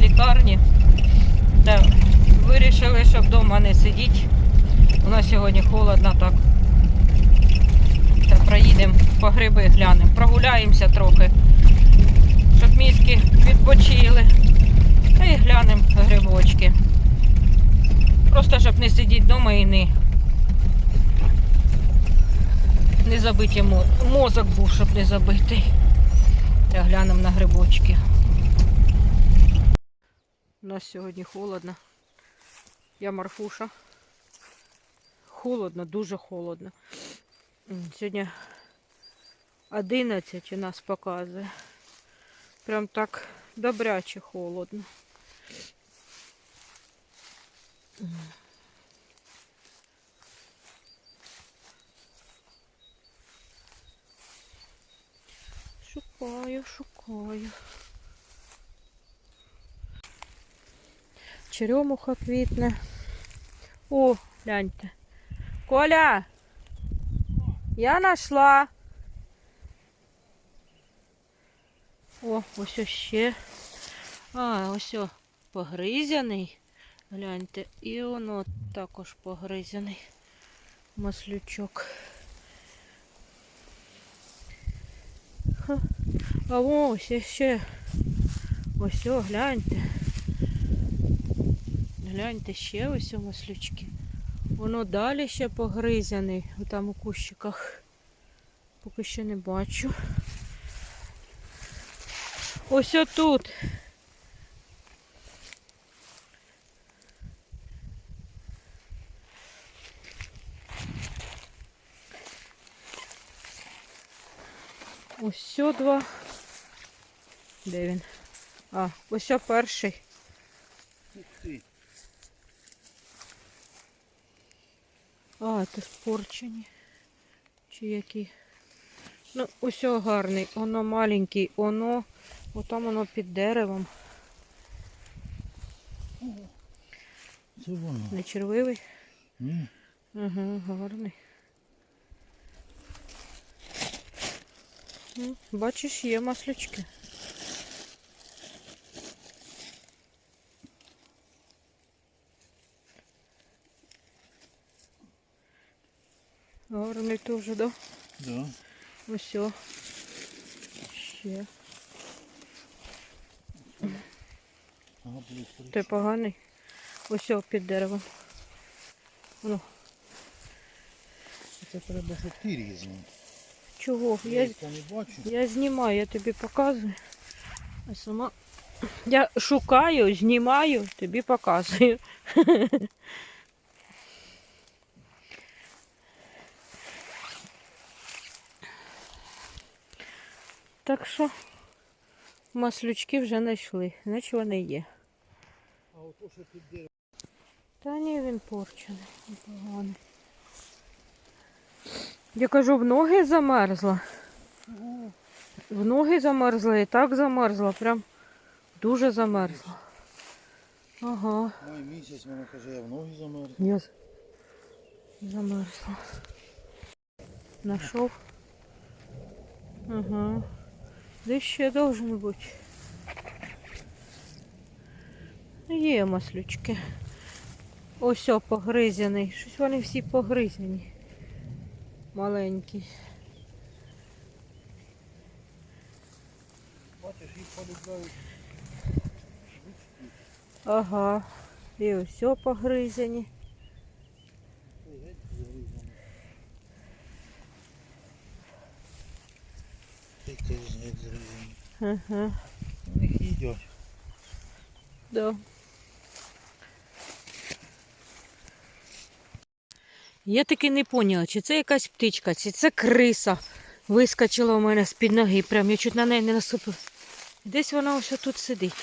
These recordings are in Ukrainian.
лікарні. Та вирішили, щоб вдома не сидіти. У нас сьогодні холодно так. Та проїдемо по гриби глянемо. Прогуляємося трохи, щоб мізки відпочили. Та й глянемо грибочки. Просто щоб не сидіти вдома і не, не забиті мо- мозок був, щоб не забитий. Та глянемо на грибочки. Нас сьогодні холодно. Я Марфуша. Холодно, дуже холодно. Сьогодні 11 у нас показує. Прям так добряче холодно. Шукаю, шукаю. Черемуха квітне. О, гляньте. Коля! Я нашла. О, ось ще. А, ось о, погризяний. Гляньте. І воно також погризяний. Маслючок. Ха. А ось ще. Ось о, гляньте. Гляньте ще ось у маслючки. Воно далі ще погризяний, там у кущиках. Поки що не бачу. Ось отут. Ось два. Де він? А, ось перший. Ух ти. А, це спорчені. Чи які? Ну, ось гарний. Воно маленький, воно. Отам воно під деревом. Це воно. Не червивий. Ні. Ага, гарний. Ну, Бачиш, є маслючки. Гарний теж, да? Да. Ось. Ще. Той поганий. Ось під деревом. Ну, Це треба, щоб ти різав. чого? Я Я, не бачу. я знімаю, я тобі показую. А сама. Я шукаю, знімаю, тобі показую. Так що маслючки вже знайшли, значить вони є. А ото що під деревом. Та ні, він порчений, непоганий. Я кажу, в ноги замерзла. В ноги замерзла і так замерзла, прям дуже замерзла. Ага, Май місяць вона каже, я в ноги замерз. я замерзла. Нашов. Ага. Десь ще должен бути. Є маслючки. Ось о, погризяний. Щось вони всі погризяні. Маленькі. Бачиш, їх полюбляють. Ага. І ось о погризані. Ой, геть загрізані. Ти теж геть зрізані. Ага. Вони їх їдять. Да. Я таки не поняла, чи це якась птичка, чи це криса вискочила у мене з-під ноги. Прям я чуть на неї не наступила. Десь вона ось тут сидить.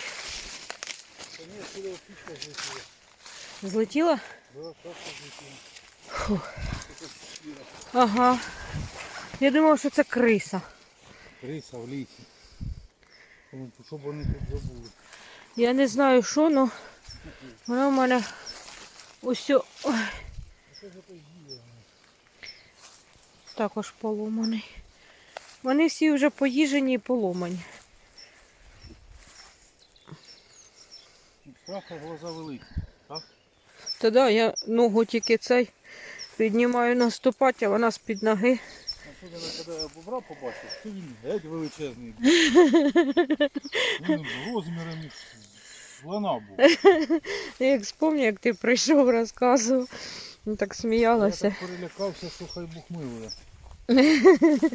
Злетіла. Фух. Ага. Я думала, що це криса. Криса в лісі. Щоб вони тут забули. Я не знаю, що, але вона в мене ось також поломаний. Вони всі вже поїжені і поломані. страха глаза великі. Так? Та да, я ногу тільки цей піднімаю наступати, а вона з-під ноги. Особливо, коли я бобра побачив, то він геть величезний був. Він розмірами з слона був. Я як спомню, як ти прийшов, розказував. Ну, так Я сміялася. так перелякався, що хай Бог милує.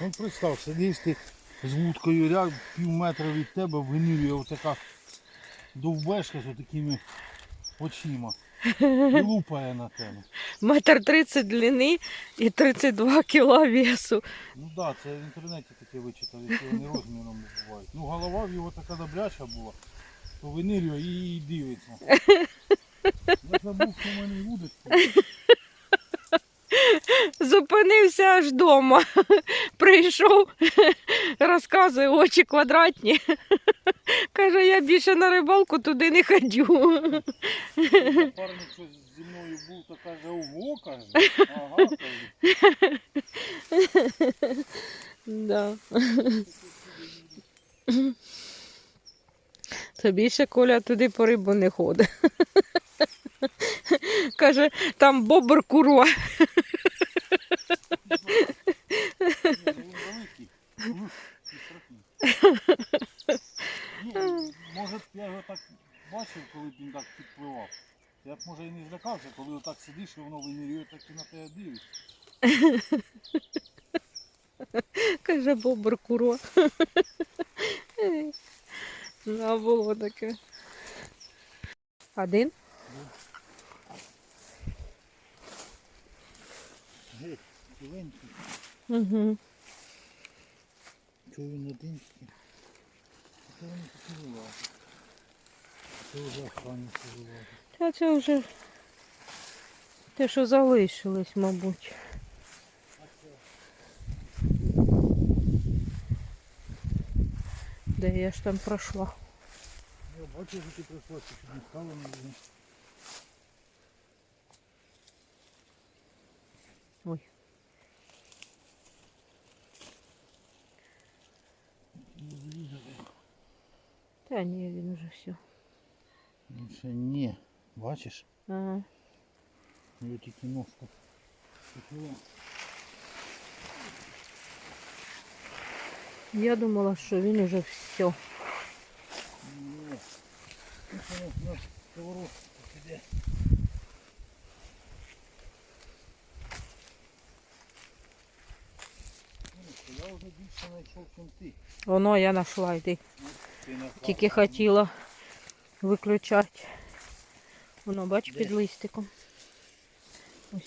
Ну представ, сидиш ти з вудкою ряд пів метра від тебе винирює отака довбешка з такими очима. Лупає на тебе. Метр тридцять длини і 32 кіла весу. Ну так, да, це в інтернеті таке вичитав, які вони розміром бувають. Ну голова в його така добряча була, то винирює і, і дивиться. Я забув, що в мене вудочку. Зупинився аж вдома. Прийшов, розказує, очі квадратні. Каже, я більше на рибалку туди не ходю. Напарник щось зі мною був, то каже, ого, каже. Ага, каже. Да. Більше Коля туди по рибу не ходить. Каже, там бобр курва. Ні, Він великий. Ні, може б я його так бачив, коли б він так підпливав. Я б може і не злякався, коли отак сидиш і воно винирює, так і на тебе дивиться. Каже, бобр курва. Да, було таке. Один? Геть. Угу. Чого він один? Це вже охранники вилазять. Та це вже те, що залишилось, мабуть. Де я ж там пройшла? Я бачу, що ти пройшла, що не стало, на Та ні, він уже все. Ну ще ні. Бачиш? Ага. Його тільки ножка. Почала. Я думала, що він уже все. Ні. Ну, це на поворот піде. Вже більше знайшов, чим ти. Воно я знайшла йди. Тільки хотіла виключати. Воно, бач, Де? під листиком. Ну,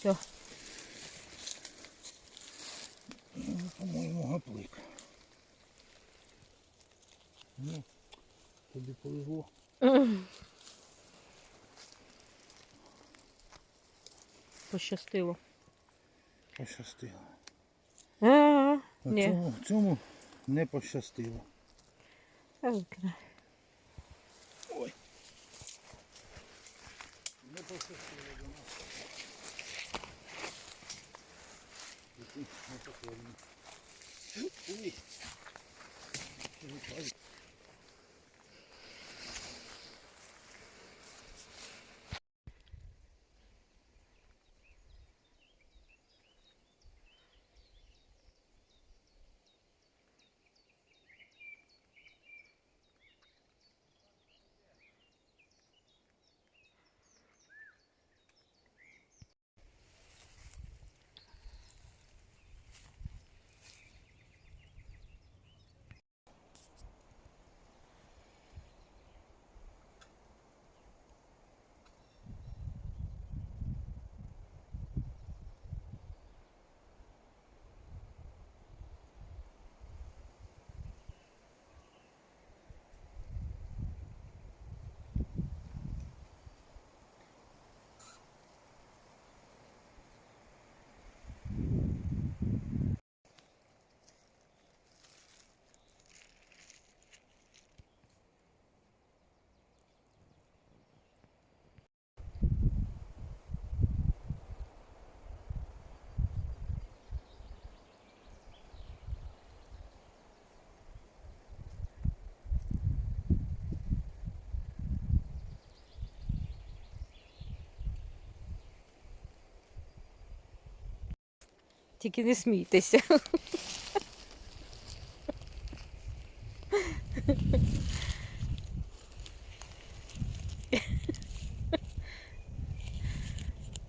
По-моєму, гаплик. Ну, тобі повезло. Пощастило. Пощастило. А, ні. Цьому, цьому не пощастило. Ой. Не пощастило до нас. Який непокорний. Ой. Ще не падає. Тільки не смійтеся.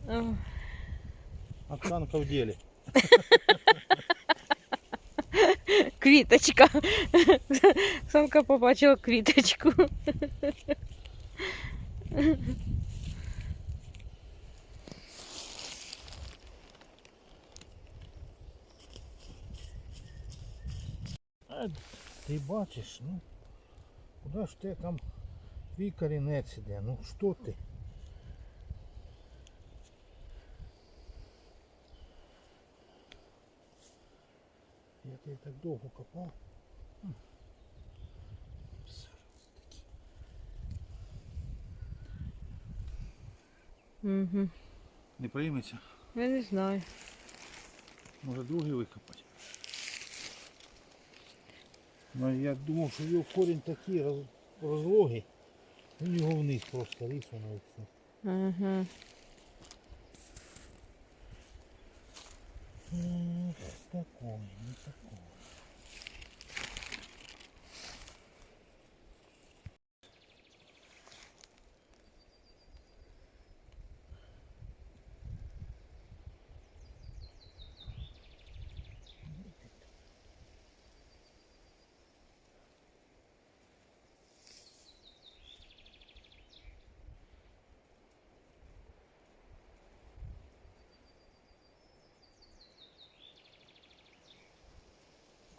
О, Оксанка в ділі. Квіточка. Самка побачила квіточку. Бачиш, ну, куди ж ти там твій корінець іде? Ну що ти? Я тебе так довго копав. Угу. Не прийметься? Я не знаю. Може другий викопати. Ну я думав, що його корінь такий роз, розлогий. Він його вниз просто ріс воно і все. Угу. М, Такой, не такой.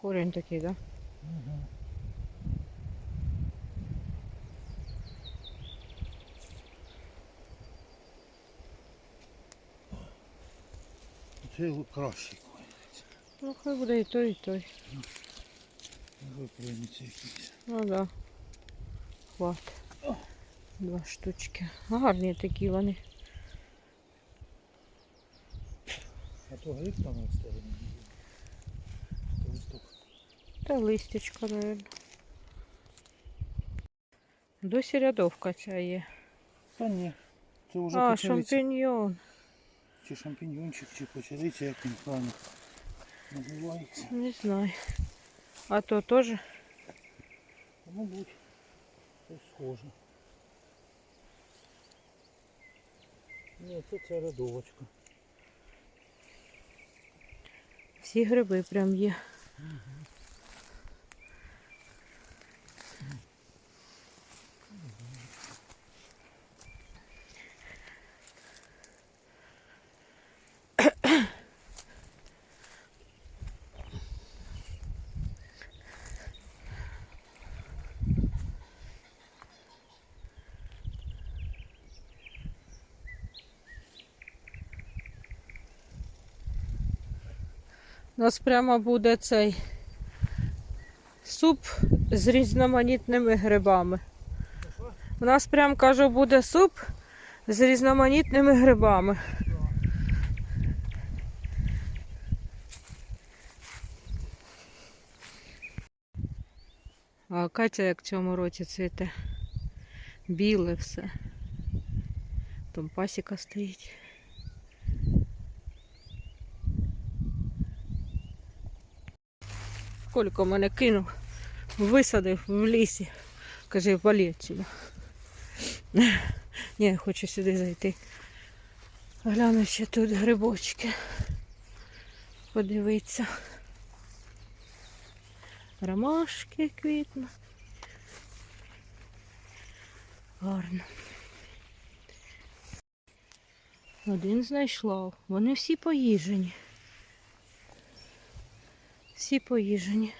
Корінь такий, так? Да? Угу. Це корінь. Ну, хай буде і той, і той. Може прийметься якийсь. Ну да. Хват. Два штучки. Гарні такі вони. А то гриб там на Та листячка, мабуть. Досі рядовка ця є. Та ні. Це вже А, почалиця. шампіньйон. Чи шампіньончик, чи почалиця, як він правильно називається. Не знаю. А то теж. Та, Мабуть, щось схоже. Ні, це ця рядовочка. Всі гриби прям є. У нас прямо буде цей суп з різноманітними грибами. У нас прям кажу, буде суп з різноманітними грибами. А Катя як в цьому році цвіте. Біле все. Там пасіка стоїть. Колько мене кинув, висадив в лісі. Каже, валі отсюда. Ні, хочу сюди зайти. Гляну ще тут грибочки. Подивитися. Ромашки квітнуть. Гарно. Один знайшла. Вони всі поїжені. Всі поїжені.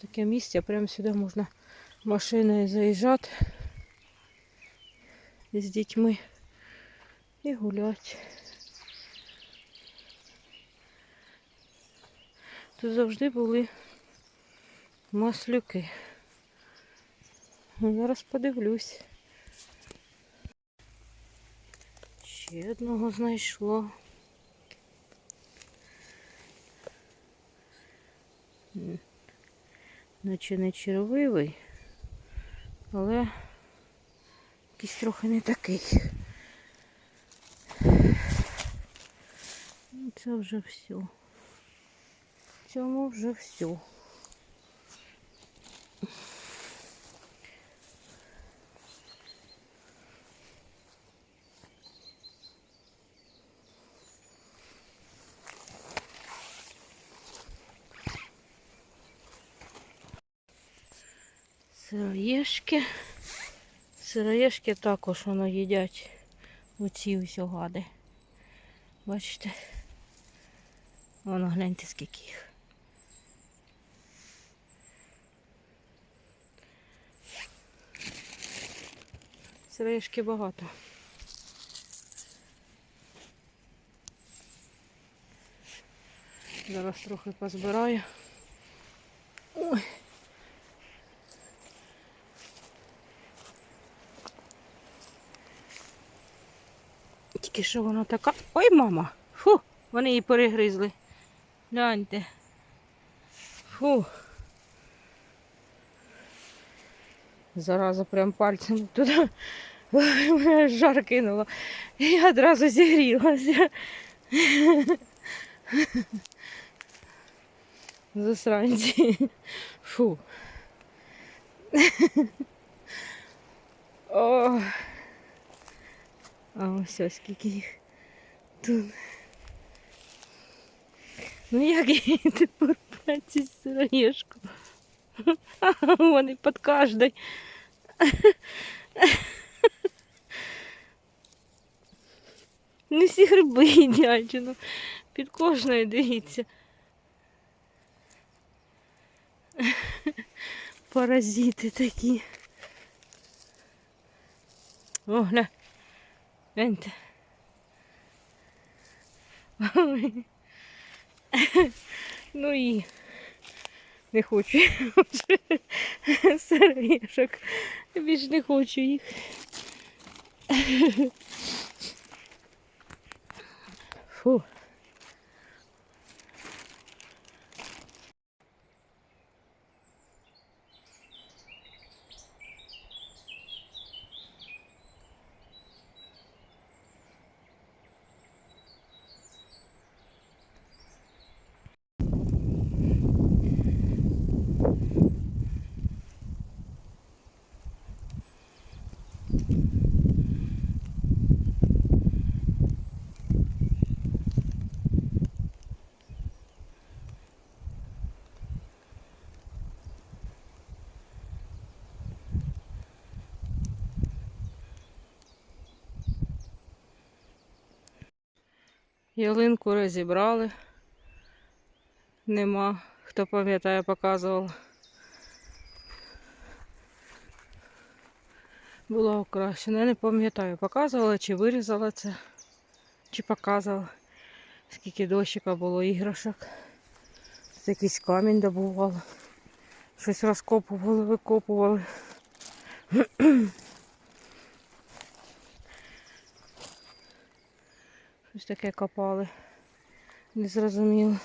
Таке місце, прямо сюди можна машиною заїжджати з дітьми і гуляти. Тут завжди були маслюки. Зараз подивлюсь. Ще одного знайшла. наче не червивий, але якийсь трохи не такий. Ну, це вже все. Цьому вже все. Сироєшки. Сироєшки також воно їдять оці ось гади. Бачите? Воно гляньте скільки їх. Сироєшки багато. Зараз трохи позбираю. Ой. Тільки що вона така. Ой, мама! Фу, вони її перегризли. Гляньте. Фу. Зараза прям пальцем туди мене жар кинула. І я одразу зігрілася. Засранці. Фу. О. А ось ось скільки їх тут. Ну як її тепер брати сироєшку? Вони під кожний. Не всі гриби їдять, ну, під кожною дивіться. Паразити такі. О, гля. Гляньте. Ну і не хочу сережок. Більш не хочу їх. Фу. Ялинку розібрали. Нема. Хто пам'ятає, показувала. Була окрашена. Я не пам'ятаю, показувала чи вирізала це, чи показувала. Скільки дощика було іграшок. Це якийсь камінь добували. Щось розкопували, викопували. Щось таке копали. Не зрозуміло.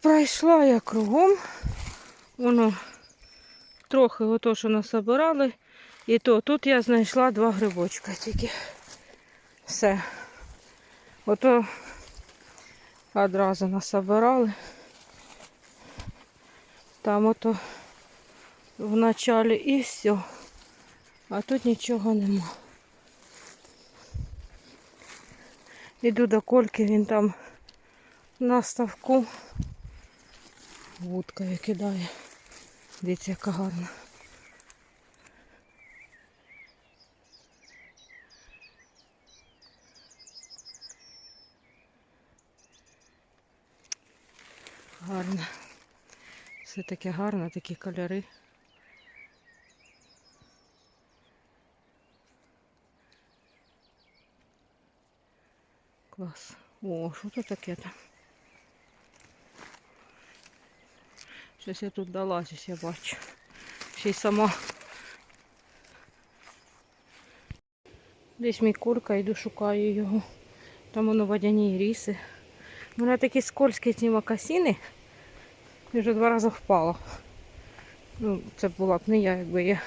Пройшла я кругом. Воно трохи ото, що насобирали. І то тут я знайшла два грибочка тільки. Все. Ото одразу насобирали. Там ото в і все. А тут нічого нема. Іду до кольки, він там на ставку вудкою кидає. Дивіться, яка гарна. Гарно. Все таке гарно, такі кольори. Клас. О, що це таке там? Щось я тут долазюсь, я бачу. Ще й сама. Десь мій курка, йду шукаю його. Там воно водяні ріси. У мене такі скользкі ці макасіни. Я вже два рази впала. Ну, це була б не я, якби я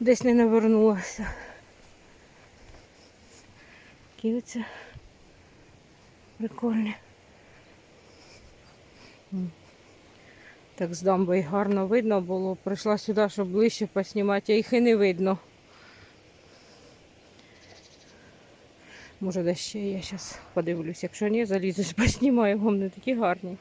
десь не навернулася. Такі оці Прикольні. Так з дамби гарно видно було. Прийшла сюди, щоб ближче поснімати, а їх і не видно. Може, де ще я зараз подивлюсь. Якщо ні, залізусь, поснімаю, вони такі гарні.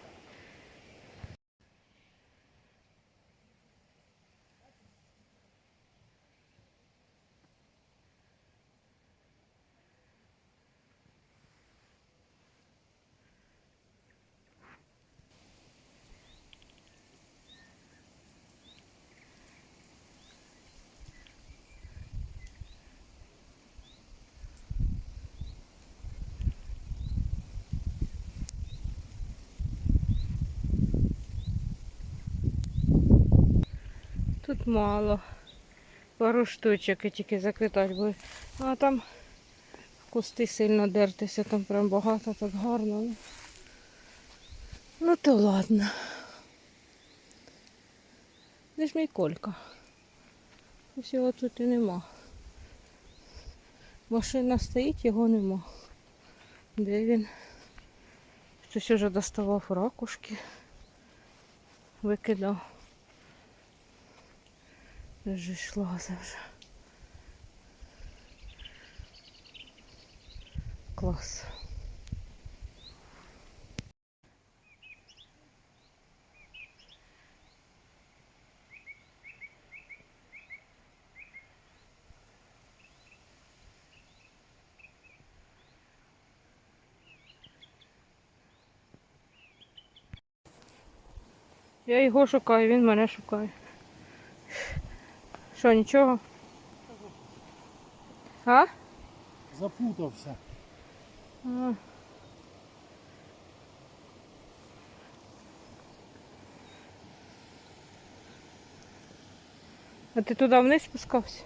Тут мало. Пару штучок і тільки заквітати буде. А там кусти сильно дертися, там прям багато, так гарно. Ну, то ладно. Де ж мій колька? Всього тут і нема. Машина стоїть, його нема. Де він? Хтось уже доставав ракушки, викидав. Вже йшла вже. Клас. Я його шукаю, він мене шукає. Що, нічого? А? Запутався. А. А ти туди вниз спускався?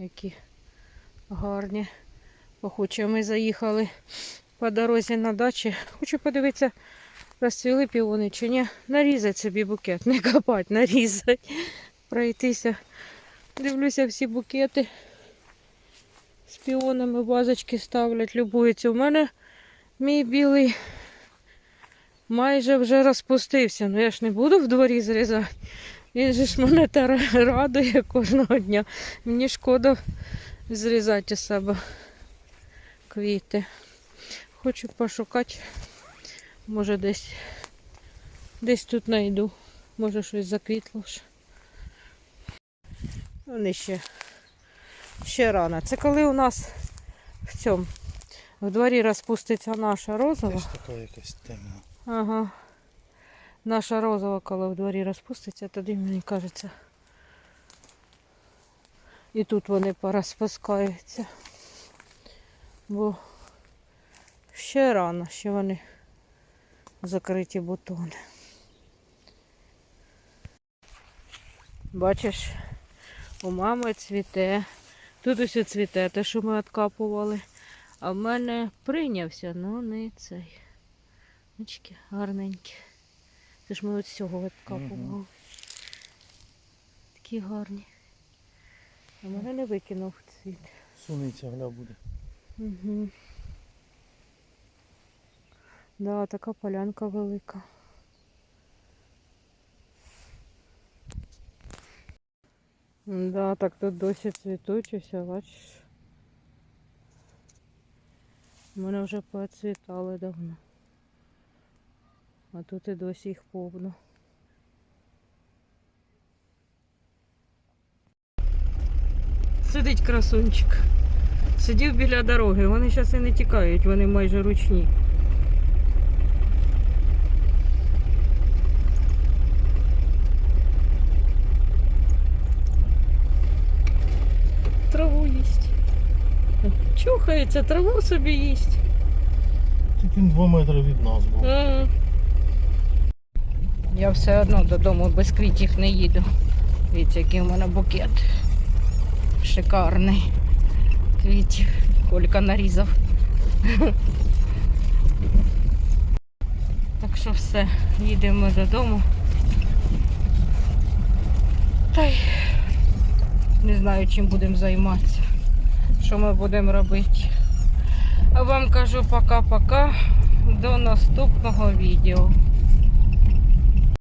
Які гарні. Пахучі. Ми заїхали по дорозі на дачі. Хочу подивитися, розцвіли півони чи ні. Нарізати собі букет, не копати, нарізати. Пройтися. Дивлюся всі букети. З піонами вазочки ставлять, любуються. У мене мій білий майже вже розпустився. Ну я ж не буду в дворі зрізати. Він же ж мене та радує кожного дня. Мені шкода зрізати із себе квіти. Хочу пошукати. Може десь десь тут знайду. Може щось заквітло. Вони ще, ще рано. Це коли у нас в цьому в дворі розпуститься наша розова. Теж така якась темна. Ага. Наша розова, коли в дворі розпуститься, тоді мені кажеться. І тут вони порозпускаються. Бо ще рано, ще вони закриті бутони. Бачиш, У мами цвіте. Тут усе цвіте, те, що ми відкапували. А в мене прийнявся, ну не цей. Бачки, гарненькі. Це ж ми от цього відкапували. Такі гарні. А мене не викинув цвіт. Суниця гля буде. Угу. Да, така полянка велика. Да, так тут досі цвітуть усе, бачиш. У мене вже поцвітали давно. А тут і досі їх повно. Сидить красунчик. Сидів біля дороги, вони зараз і не тікають, вони майже ручні. Траву їсть. Чухається, траву собі їсть. Тут він 2 метри від нас був. М. Я все одно додому без квітів не їду. Дивіться, який у мене букет. Шикарний. Квітів. Колька нарізав. Так що все, їдемо додому. Та й не знаю, чим будемо займатися. Що ми будемо робити. А вам кажу пока-пока. До наступного відео.